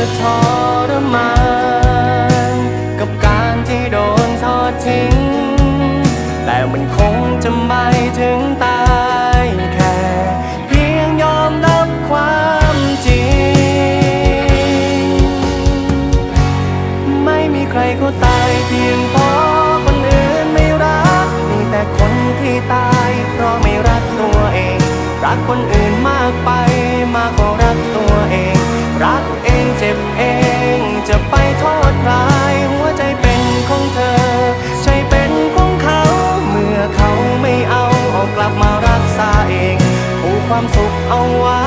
จะทรมานกับการที่โดนทอดทิ้ง แต่มันคงจะไม่ถึงตายแค่ เพียงยอมรับความจริง ไม่มีใครเขาตายเพียงเพราะคนอื่นไม่รัก มีแต่คนที่ตาย เพราะไม่รักตัวเอง รักคนอื่นมากไป จะไปโทษใครหัวใจเป็นของเธอ ใช่เป็นของเขา เมื่อเขาไม่เอาเอากลับมารักษาเองผูกความสุขเอาไว้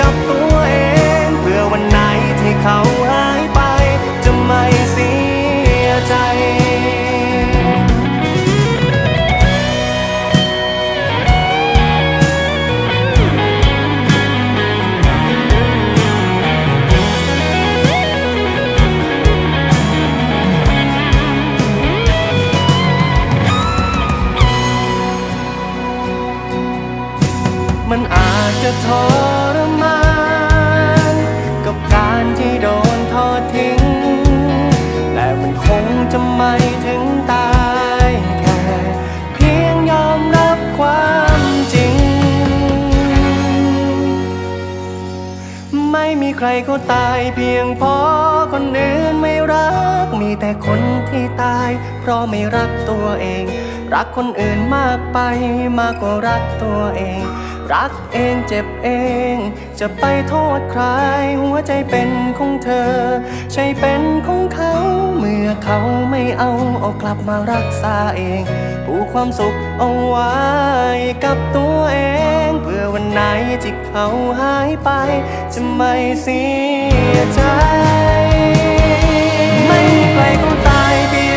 กับตัวเอง เพื่อวันไหนที่เขา จะทรมานกับการที่โดนทอดทิ้ง แต่มันคงจะไม่ถึงตายแค่เพียงยอมรับความจริง ไม่มีใครเขาตายเพียงเพราะคนอื่นไม่รักมี แต่คนที่ตาย เพราะไม่รักตัวเอง รักคนอื่นมากไปมากกว่ารักตัวเอง รักเองเจ็บเอง จะไปโทษใคร หัวใจเป็นของเธอ ใช่เป็นของเขา เมื่อเขาไม่เอาเอากลับมารักษาเองผูกความสุขเอาไว้กับตัวเอง เพื่อวันไหนที่เขาหายไป จะไม่เสียใจ ไม่มีใครเขาตายดี